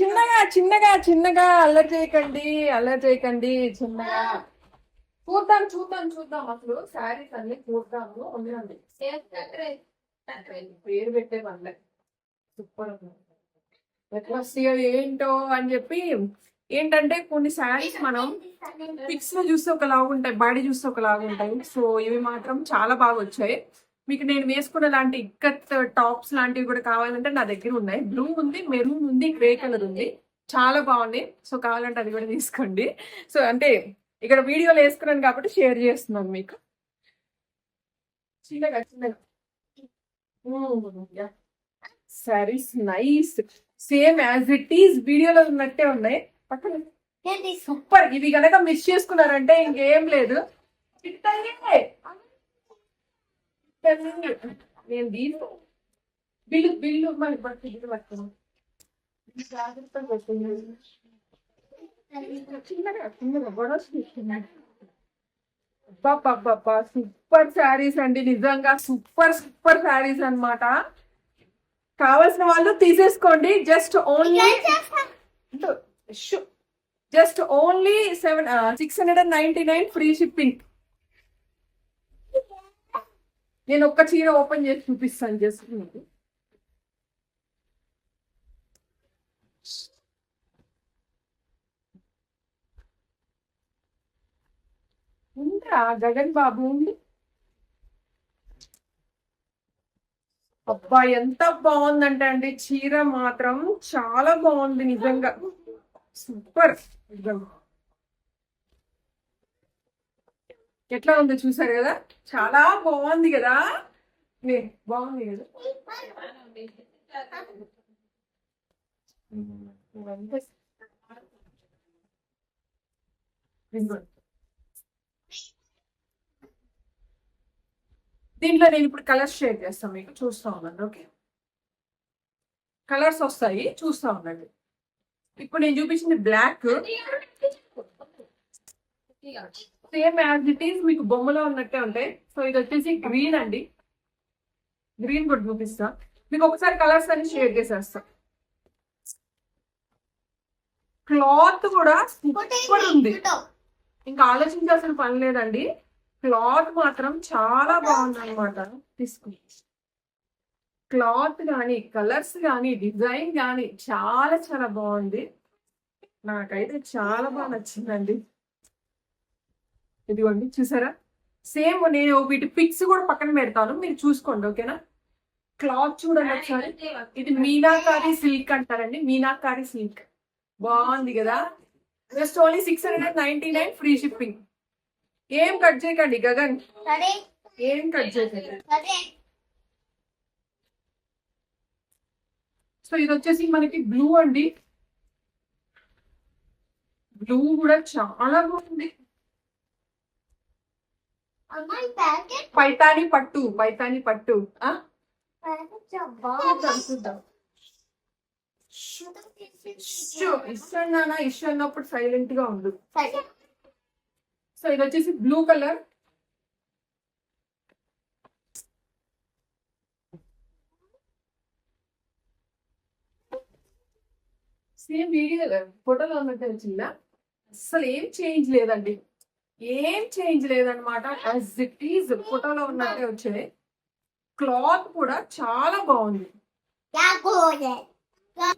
చిన్నగా చిన్నగా చిన్నగా అల్లరి చేయకండి అల్లరి చేయకండి చిన్నగా. చూద్దాం చూద్దాం చూద్దాం అసలు శారీస్ అన్ని చూద్దాము. ఉండండి పేరు పెట్టే వాళ్ళే. సూపర్ ఎట్లా వస్తాయో ఏంటో అని చెప్పి ఏంటంటే కొన్ని శారీస్ మనం పిక్స్లో చూస్తే ఒకలాగా ఉంటాయి బాడీ చూస్తే ఒకలాగా ఉంటాయి సో ఇవి మాత్రం చాలా బాగా వచ్చాయి. మీకు నేను వేసుకున్న లాంటి ఇక్కత్ టాప్స్ లాంటివి కూడా కావాలంటే నా దగ్గర ఉన్నాయి. బ్లూ ఉంది మెరూన్ ఉంది గ్రే కలర్ ఉంది. చాలా బాగుంది సో కావాలంటే అది కూడా తీసుకోండి. సో అంటే ఇక్కడ వీడియోలో వేసుకున్నాను కాబట్టి షేర్ చేస్తున్నాను మీకు. చిన్నగా చిన్నగా saris nice same as it is వీడియోలో ఉన్నట్టే ఉన్నాయి. పక్కన సూపర్ ఇవి కనుక మిస్ చేసుకున్నారంటే ఇంకేం లేదు. నేను దీని బిల్లు బిల్లు మరి బిల్లు చిన్నగా చిన్నగా గొడవ తీసుకున్నాను సూపర్ శారీస్ అండి నిజంగా సూపర్ సూపర్ శారీస్ అన్నమాట కావాల్సిన వాళ్ళు తీసేసుకోండి just only just only seven six hundred and ninety nine free shipping నేను ఒక్క చీర ఓపెన్ చేసి చూపిస్తాను జస్ట్ మీకు. ఉందా? గగన్ బాబు ఉంది. అబ్బా ఎంత బాగుందంటే అండి. చీర మాత్రం చాలా బాగుంది నిజంగా. సూపర్. ఎట్లా ఉందో చూసారు కదా? చాలా బాగుంది కదా? బాగుంది కదా? దీంట్లో నేను ఇప్పుడు కలర్స్ షేర్ చేస్తాను మీకు చూస్తా ఉండండి ఓకే కలర్స్ వస్తాయి చూస్తా ఉండండి ఇప్పుడు నేను చూపించింది black same as it is మీకు బొమ్మలో ఉన్నట్టే ఉంటాయి. సో ఇది వచ్చేసి గ్రీన్ అండి. గ్రీన్ కూడా చూపిస్తా. మీకు ఒకసారి కలర్స్ అన్ని షేర్ చేసేస్తా. క్లాత్ కూడా సూపర్ ఉంది. ఇంకా ఆలోచించాల్సిన పని లేదండి. క్లాత్ మాత్రం చాలా బాగుంది అనమాట తీసుకుని క్లాత్ కానీ కలర్స్ కానీ డిజైన్ కానీ చాలా చాలా బాగుంది. నాకైతే చాలా బాగా నచ్చిందండి. ఇదిగోండి చూసారా? సేమ్ నేను వీటి పిక్స్ కూడా పక్కన పెడతాను మీరు చూసుకోండి ఓకేనా? క్లాత్ చూడండి ఒకసారి. ఇది మీనాకారి సిల్క్ అంటారండి మీనాకారి సిల్క్. బాగుంది కదా? Just only six hundred ninety nine free shipping. ఏం కట్ చేయకండి గగన్. ఏం కట్ చేయకండి. సో ఇది వచ్చేసి మనకి బ్లూ అండి. బ్లూ కూడా చాలా బాగుంది. పైతాని పట్టు పైతాని పట్టు. ఇష్టం నాన్న ఇష్టం అన్నప్పుడు సైలెంట్గా ఉండు. సో ఇది వచ్చేసి బ్లూ కలర్ సేమ్ వీడియో ఫోటోలో ఉన్నట్టు వచ్చిందా అసలు ఏం చేంజ్ లేదండి. ఏం చేంజ్ లేదనమాట యాజ్ ఇట్ ఈజ్ ఫోటోలో ఉన్నట్టే వచ్చాయి క్లాత్ కూడా చాలా బాగుంది.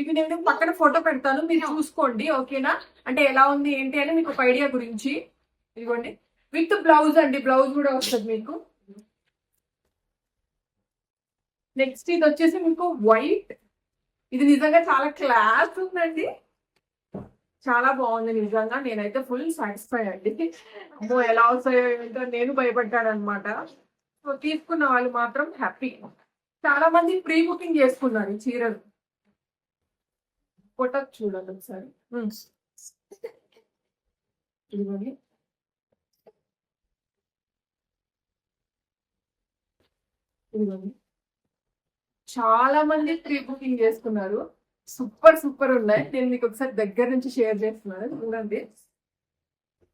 ఇవి నేను పక్కన ఫోటో పెడతాను మీరు చూసుకోండి ఓకేనా? అంటే ఎలా ఉంది ఏంటి అని మీకు ఒక ఐడియా గురించి. ఇదిగోండి. విత్ బ్లౌజ్ అండి బ్లౌజ్ కూడా వస్తుంది మీకు. నెక్స్ట్ ఇది వచ్చేసి మీకు వైట్ ఇది నిజంగా చాలా క్లాస్ ఉందండి. చాలా బాగుంది. నిజంగా నేనైతే ఫుల్ సాటిస్ఫై అండి. అమ్మో ఎలా వస్తాయో ఏంటో నేను భయపడ్డాను అనమాట సో తీసుకున్న వాళ్ళు మాత్రం హ్యాపీ. చాలా మంది ప్రీ బుకింగ్ చేసుకున్నారు ఈ చీరలు. ఫోటో చూడండి ఒకసారి. ఇదిగోండి. ఇదిగోండి. చాలా మంది ప్రీ బుకింగ్ చేసుకున్నారు. సూపర్ సూపర్ ఉన్నాయి. నేను మీకు ఒకసారి దగ్గర నుంచి షేర్ చేస్తున్నాను. చూడండి.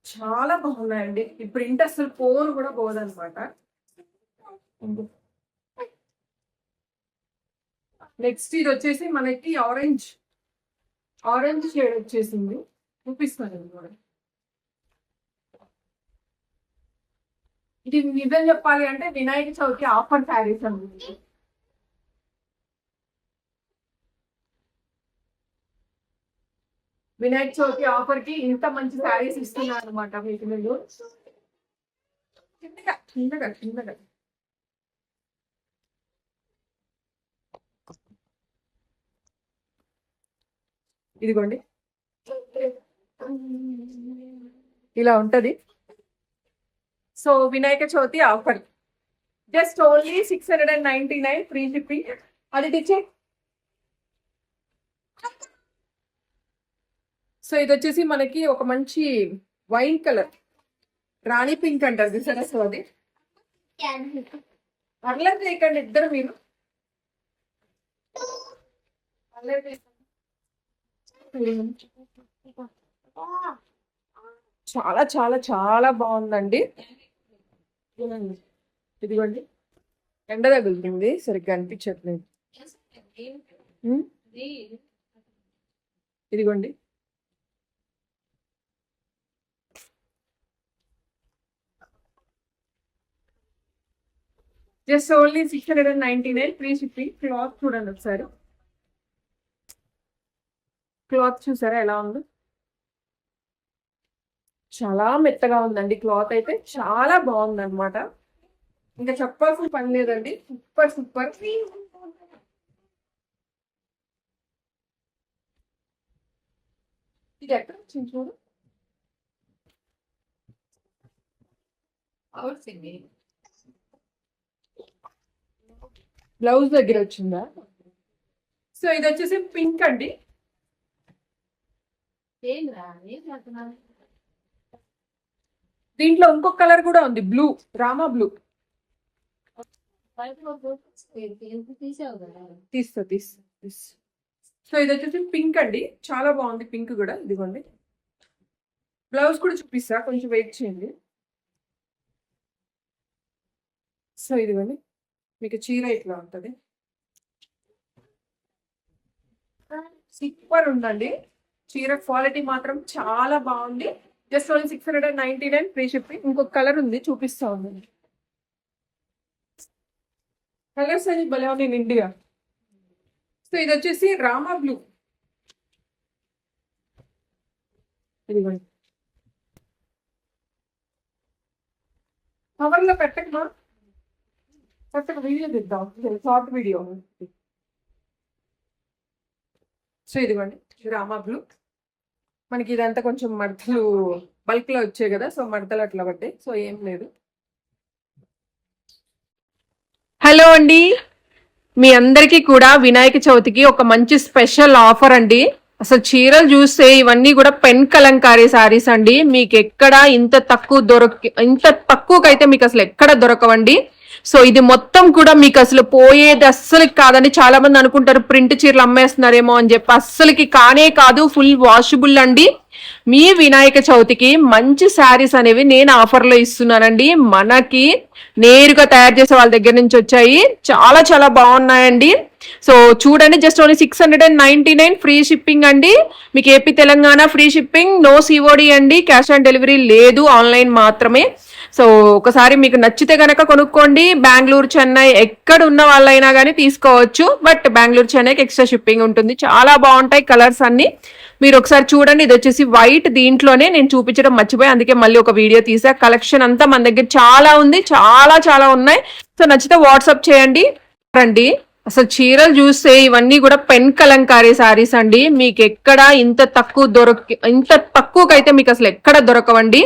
చాలా బాగున్నాయండి. ఈ ప్రింట్ అసలు పోను కూడా పోదనమాట నెక్స్ట్ ఇది వచ్చేసి మనకి ఆరెంజ్ ఆరెంజ్ షేడ్ వచ్చేసింది. చూపిస్తాను కూడా ఇది నిజం చెప్పాలి అంటే వినాయక చవితి ఆఫర్ శారీస్ అండి వినాయక చవితి ఆఫర్కి ఇంత మంచి శారీస్ ఇస్తున్నారు అనమాట మీకు వీళ్ళు ఇదిగోండి. ఇలా ఉంటది. So Vinayaka Chavithi offer. Just only six hundred and ninety nine free shipping. అది తెచ్చే. సో ఇది వచ్చేసి మనకి ఒక మంచి వైన్ కలర్. రాణి పింక్ అంటారు చూసారా సో అది అట్లా చేయకండి ఇద్దరు మీరు. చాలా చాలా చాలా బాగుందండి. ఇదిగోండి. ఎండ తగులుతుంది. సరిగ్గా అనిపించట్లేదు. ఇదిగోండి. Just only six hundred and ninety nine free shipping cloth చూడండి ఒకసారి. క్లాత్ చూసారా? ఎలా ఉందో? చాలా మెత్తగా ఉందండి క్లాత్ అయితే. చాలా బాగుంది అనమాట ఇంకా చెప్పాల్సిన పని లేదండి. సూపర్ సూపర్ ఇది ఎక్కడ వచ్చింది చూడు? బ్లౌజ్ దగ్గర వచ్చిందా? సో ఇది వచ్చేసి పింక్ అండి. దీంట్లో ఇంకొక కలర్ కూడా ఉంది బ్లూ రామా బ్లూ. తీస్తా తీస్తా తీస్తా. సో ఇది వచ్చేసి పింక్ అండి చాలా బాగుంది పింక్ కూడా ఇదిగోండి. బ్లౌజ్ కూడా చూపిస్తా కొంచెం వెయిట్ చేయండి. సో ఇదిగోండి. మీకు చీర ఇట్లా ఉంటుంది? సూపర్ ఉందండి. చీర క్వాలిటీ మాత్రం చాలా బాగుంది. Just only six hundred and ninety nine free shipping ఇంకొక కలర్ ఉంది చూపిస్తా ఉందండి కలర్స్ అని భలే ఉన్నాయి ఇండియా సో ఇది వచ్చేసి రామా బ్లూ ఇదిగోండి కవర్లో పెట్టకమా వీడియో షార్ట్ వీడియో సో ఇదిగోండి. రామా బ్లూ. మనకి ఇదంతా కొంచెం మడతలు బల్క్లో వచ్చాయి కదా సో మడతలు అట్లా పడ్డాయి. సో ఏం లేదు. హలో అండి. మీ అందరికీ కూడా వినాయక చవితికి ఒక మంచి స్పెషల్ ఆఫర్ అండి. అసలు చీరలు చూస్తే ఇవన్నీ కూడా పెన్ కలంకారీ సారీస్ అండి. మీకు ఎక్కడ ఇంత తక్కువ దొరక ఇంత తక్కువకైతే మీకు అసలు ఎక్కడ దొరకవండి. సో ఇది మొత్తం కూడా మీకు అసలు పోయేది అస్సలు కాదని చాలా మంది అనుకుంటారు ప్రింట్ చీరలు అమ్మేస్తున్నారేమో అని చెప్పి. అస్సలకి కానే కాదు ఫుల్ వాషబుల్ అండి. మీ వినాయక చవితికి మంచి శారీస్ అనేవి నేను ఆఫర్లో ఇస్తున్నానండి. మనకి నేరుగా తయారు చేసే వాళ్ళ దగ్గర నుంచి వచ్చాయి. చాలా చాలా బాగున్నాయండి. సో చూడండి just only six hundred and ninety nine free shipping అండి. మీకు AP Telangana free shipping no COD అండి. క్యాష్ ఆన్ డెలివరీ లేదు ఆన్లైన్ మాత్రమే. సో ఒకసారి మీకు నచ్చితే గనక కొనుక్కోండి. బెంగళూరు చెన్నై ఎక్కడ ఉన్న వాళ్ళైనా కానీ తీసుకోవచ్చు. బట్ బెంగళూరు చెన్నైకి ఎక్స్ట్రా షిప్పింగ్ ఉంటుంది. చాలా బాగుంటాయి కలర్స్ అన్ని. మీరు ఒకసారి చూడండి. ఇది వచ్చేసి వైట్. దీంట్లోనే నేను చూపించడం మర్చిపోయి. అందుకే మళ్ళీ ఒక వీడియో తీసా. కలెక్షన్ అంతా మన దగ్గర చాలా ఉంది. చాలా చాలా ఉన్నాయి. సో నచ్చితే వాట్సాప్ చేయండి. రండి. అసలు చీరలు చూస్తే ఇవన్నీ కూడా పెన్ కలంకారీ సారీస్ అండి. మీకు ఎక్కడ ఇంత తక్కువ దొరక ఇంత తక్కువకైతే మీకు అసలు ఎక్కడ దొరకవండి.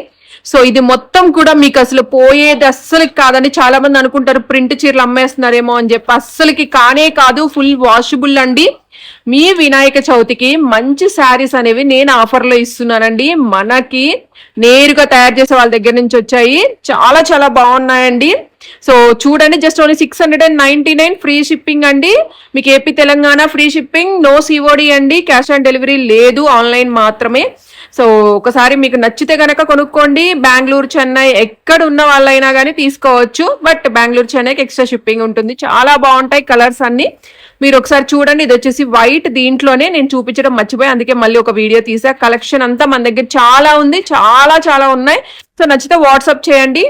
సో ఇది మొత్తం కూడా మీకు అసలు పోయేది అస్సలు కాదని చాలా మంది అనుకుంటారు ప్రింట్ చీరలు అమ్మేస్తున్నారేమో అని చెప్పి. అస్సలకి కానే కాదు ఫుల్ వాషబుల్ అండి. మీ వినాయక చవితికి మంచి శారీస్ అనేవి నేను ఆఫర్లో ఇస్తున్నానండి. మనకి నేరుగా తయారు చేసే వాళ్ళ దగ్గర నుంచి వచ్చాయి. చాలా చాలా బాగున్నాయండి. సో చూడండి just only six hundred and ninety nine free shipping అండి. మీకు AP Telangana free shipping no COD అండి. క్యాష్ ఆన్ డెలివరీ లేదు ఆన్లైన్ మాత్రమే. సో ఒకసారి మీకు నచ్చితే గనక కొనుక్కోండి. బెంగళూరు చెన్నై ఎక్కడ ఉన్న వాళ్ళైనా కానీ తీసుకోవచ్చు. బట్ బెంగళూరు చెన్నైకి ఎక్స్ట్రా షిప్పింగ్ ఉంటుంది. చాలా బాగుంటాయి కలర్స్ అన్ని. మీరు ఒకసారి చూడండి. ఇది వచ్చేసి వైట్. దీంట్లోనే నేను చూపించడం మర్చిపోయి. అందుకే మళ్ళీ ఒక వీడియో తీసా. కలెక్షన్ అంతా మన దగ్గర చాలా ఉంది. చాలా చాలా ఉన్నాయి. సో నచ్చితే వాట్సాప్ చేయండి.